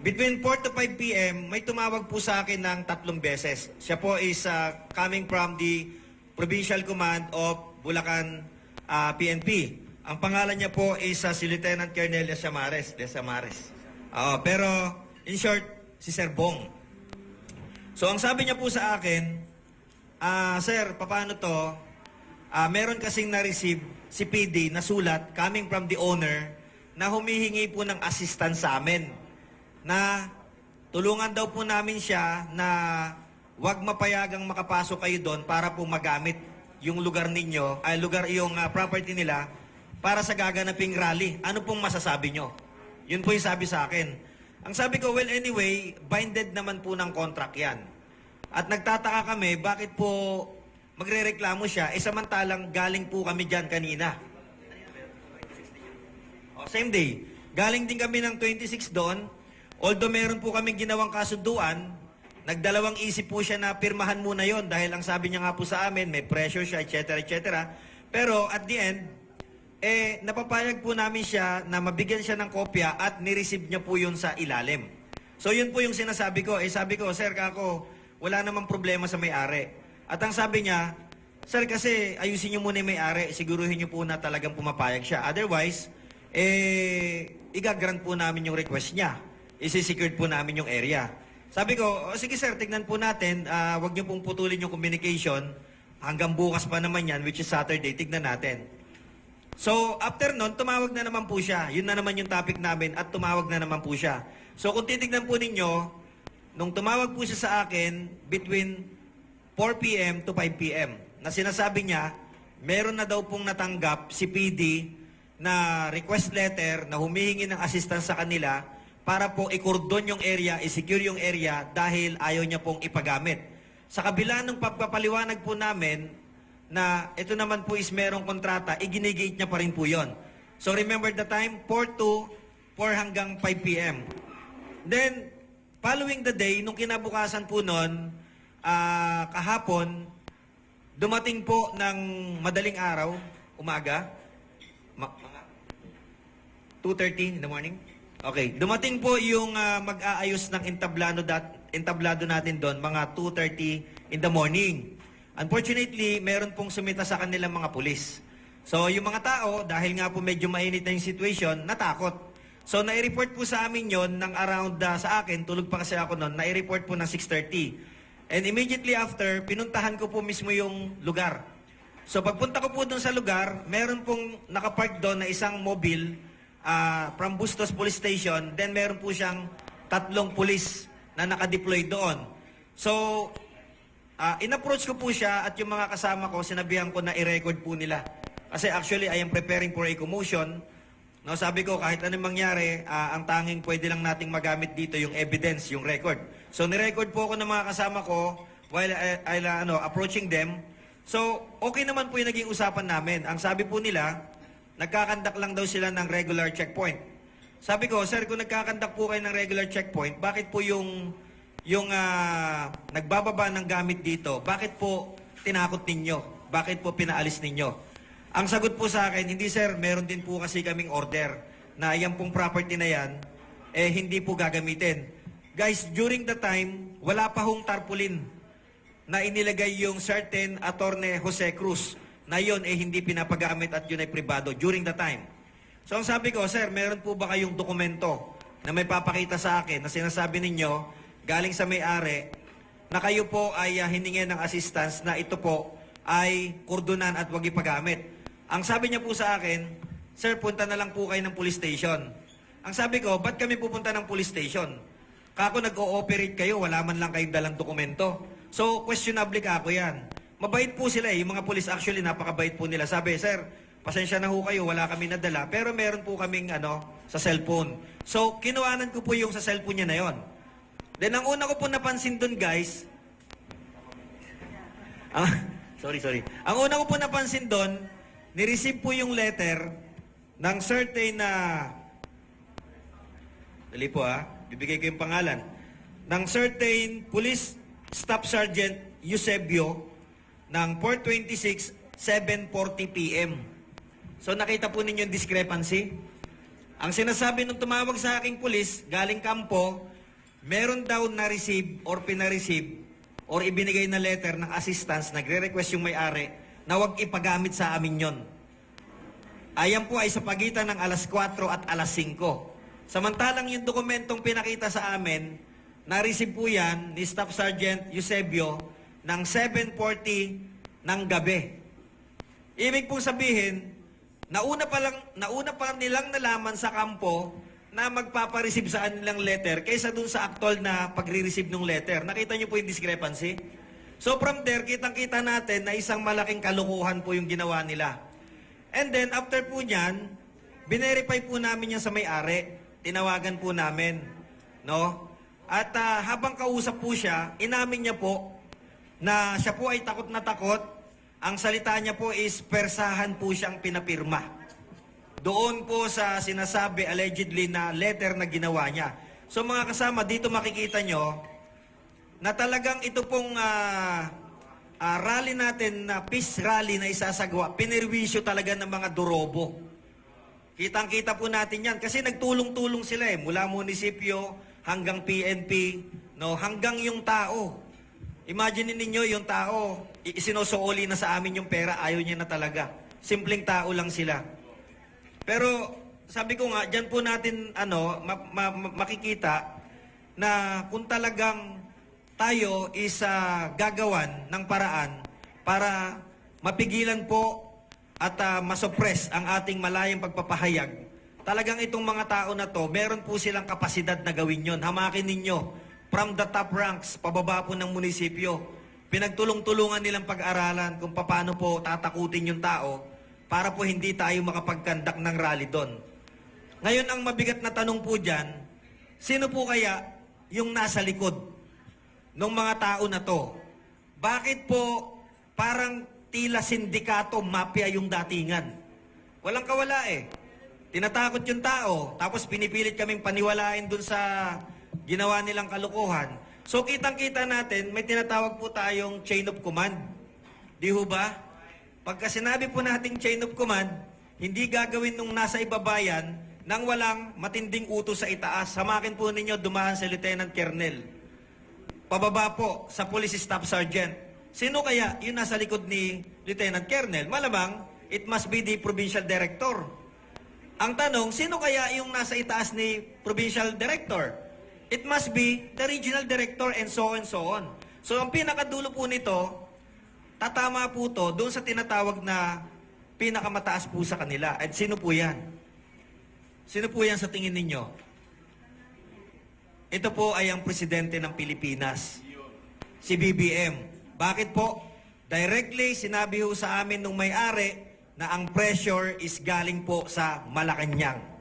Between 4 to 5 p.m., may tumawag po sa akin ng tatlong beses. Siya po is uh, coming from the Provincial Command of Bulacan uh, PNP. Ang pangalan niya po is uh, si Lieutenant Colonel Samares. De Samares. Oo, pero in short, si Sir Bong. So ang sabi niya po sa akin, ah Sir, paano to? Ah, meron kasing na-receive si PD na sulat coming from the owner na humihingi po ng assistance sa amin na tulungan daw po namin siya na wag mapayagang makapasok kayo doon para po magamit yung lugar ninyo, ay lugar yung ah, property nila para sa gaganaping rally. Ano pong masasabi nyo? Yun po yung sabi sa akin. Ang sabi ko, well anyway, binded naman po ng contract yan. At nagtataka kami, bakit po magrereklamo siya, eh samantalang galing po kami dyan kanina. O, same day. Galing din kami ng 26 doon. Although meron po kaming ginawang kasunduan, nagdalawang isip po siya na pirmahan muna yon dahil ang sabi niya nga po sa amin, may pressure siya, etc. etc. Pero at the end, eh, napapayag po namin siya na mabigyan siya ng kopya at nireceive niya po yun sa ilalim. So yun po yung sinasabi ko. Eh sabi ko, Sir Kako, wala namang problema sa may-ari. At ang sabi niya, Sir, kasi ayusin niyo muna yung may-ari, siguruhin niyo po na talagang pumapayag siya. Otherwise, eh, igagrant po namin yung request niya. Isi-secured po namin yung area. Sabi ko, "O, sige sir, tignan po natin. Ah, wag niyo pong putulin yung communication. Hanggang bukas pa naman yan, which is Saturday, tignan natin. So, after nun, tumawag na naman po siya. Yun na naman yung topic namin at tumawag na naman po siya. So, kung titignan po ninyo, nung tumawag po siya sa akin between 4 p.m. to 5 p.m. na sinasabi niya, meron na daw pong natanggap si PD na request letter na humihingi ng assistance sa kanila para po ikordon yung area, i-secure yung area dahil ayaw niya pong ipagamit. Sa kabila ng pagpapaliwanag po namin na ito naman po is merong kontrata, iginigate niya pa rin po yon. So remember the time, 4 to 4 hanggang 5 p.m. Then, following the day, nung kinabukasan po nun, ah, kahapon, dumating po ng madaling araw, umaga, ma- mga 2.30 in the morning. Okay, dumating po yung ah, mag-aayos ng entablado, dat, entablado natin doon, mga 2.30 in the morning. Unfortunately, meron pong sumita sa kanilang mga pulis. So, yung mga tao, dahil nga po medyo mainit na yung situation, natakot. So, nai-report po sa amin yon ng around ah, sa akin, tulog pa kasi ako noon, nai-report po ng 6.30. And immediately after, pinuntahan ko po mismo yung lugar. So, pagpunta ko po doon sa lugar, meron pong nakapark doon na isang mobile ah, from Bustos Police Station. Then, meron po siyang tatlong pulis na nakadeploy doon. So, Ah, in-approach ko po siya at yung mga kasama ko, sinabihan ko na i-record po nila. Kasi actually, I am preparing for a commotion. No, sabi ko, kahit anong mangyari, ah, ang tanging pwede lang nating magamit dito yung evidence, yung record. So, ni-record po ako ng mga kasama ko while I, I, ano, approaching them. So, okay naman po yung naging usapan namin. Ang sabi po nila, nagkakandak lang daw sila ng regular checkpoint. Sabi ko, sir, kung nagkakandak po kayo ng regular checkpoint, bakit po yung yung ah, nagbababa ng gamit dito, bakit po tinakot ninyo? Bakit po pinaalis ninyo? Ang sagot po sa akin, hindi sir, meron din po kasi kaming order na yan pong property na yan, eh hindi po gagamitin. Guys, during the time, wala pa hong tarpaulin na inilagay yung certain attorney Jose Cruz na yon eh hindi pinapagamit at yun ay pribado during the time. So ang sabi ko, sir, meron po ba kayong dokumento na may papakita sa akin na sinasabi ninyo galing sa may-ari na kayo po ay uh, hiningin ng assistance na ito po ay kurdunan at wag ipagamit. Ang sabi niya po sa akin, Sir, punta na lang po kayo ng police station. Ang sabi ko, ba't kami pupunta ng police station? Kako nag-ooperate kayo, wala man lang kayong dalang dokumento. So, questionable kako yan. Mabait po sila eh. Yung mga police actually, napakabait po nila. Sabi, Sir, pasensya na ho kayo, wala kami nadala. Pero meron po kaming ano, sa cellphone. So, kinuhanan ko po yung sa cellphone niya na yon. Then ang una ko po napansin doon guys, ang, sorry, sorry. Ang una ko po napansin doon, nireceive po yung letter ng certain na, dali po ah, bibigay ko yung pangalan, ng certain Police Staff Sergeant Eusebio ng 426, 7.40 p.m. So nakita po ninyo yung discrepancy? Ang sinasabi nung tumawag sa aking pulis, galing kampo, meron daw na-receive or pina-receive or ibinigay na letter ng assistance, nagre-request yung may-ari na huwag ipagamit sa amin yon. Ayan po ay sa pagitan ng alas 4 at alas 5. Samantalang yung dokumentong pinakita sa amin, na-receive po yan ni Staff Sergeant Eusebio ng 7.40 ng gabi. Ibig pong sabihin, nauna pa, lang, nauna pa nilang nalaman sa kampo na magpapareceive sa nilang letter kaysa dun sa actual na pagre-receive ng letter. Nakita niyo po yung discrepancy? So from there, kitang-kita natin na isang malaking kalukuhan po yung ginawa nila. And then, after po niyan, binerify po namin yan sa may-ari. Tinawagan po namin. No? At ah, habang kausap po siya, inamin niya po na siya po ay takot na takot. Ang salita niya po is persahan po siyang pinapirma. Doon po sa sinasabi allegedly na letter na ginawa niya. So mga kasama, dito makikita nyo na talagang ito pong ah, ah, rally natin na peace rally na isasagawa, pinirwisyo talaga ng mga durobo. Kitang-kita po natin yan kasi nagtulong-tulong sila eh, mula munisipyo hanggang PNP, no, hanggang yung tao. Imagine ninyo yung tao, isinusuoli na sa amin yung pera, ayaw niya na talaga. Simpleng tao lang sila. Pero sabi ko nga, diyan po natin ano, ma- ma- ma- makikita na kung talagang tayo is ah, gagawan ng paraan para mapigilan po at ah, masuppress ang ating malayang pagpapahayag. Talagang itong mga tao na to, meron po silang kapasidad na gawin yon. Hamakin ninyo, from the top ranks, pababa po ng munisipyo, pinagtulong-tulungan nilang pag-aralan kung paano po tatakutin yung tao para po hindi tayo makapagkandak ng rally doon. Ngayon, ang mabigat na tanong po dyan, sino po kaya yung nasa likod ng mga tao na to? Bakit po parang tila sindikato, mafia yung datingan? Walang kawala eh. Tinatakot yung tao, tapos pinipilit kaming paniwalain dun sa ginawa nilang kalukuhan. So kitang-kita natin, may tinatawag po tayong chain of command. Di ho ba? Pagka sinabi po nating chain of command, hindi gagawin nung nasa ibabayan nang walang matinding utos sa itaas. Samakin po ninyo dumaan sa Lieutenant Colonel. Pababa po sa Police Staff Sergeant. Sino kaya yung nasa likod ni Lieutenant Colonel? Malamang, it must be the Provincial Director. Ang tanong, sino kaya yung nasa itaas ni Provincial Director? It must be the Regional Director and so and so on. So ang pinakadulo po nito, tatama po to doon sa tinatawag na pinakamataas po sa kanila. At sino po yan? Sino po yan sa tingin ninyo? Ito po ay ang presidente ng Pilipinas. Si BBM. Bakit po? Directly sinabi ho sa amin nung may-ari na ang pressure is galing po sa Malacanang.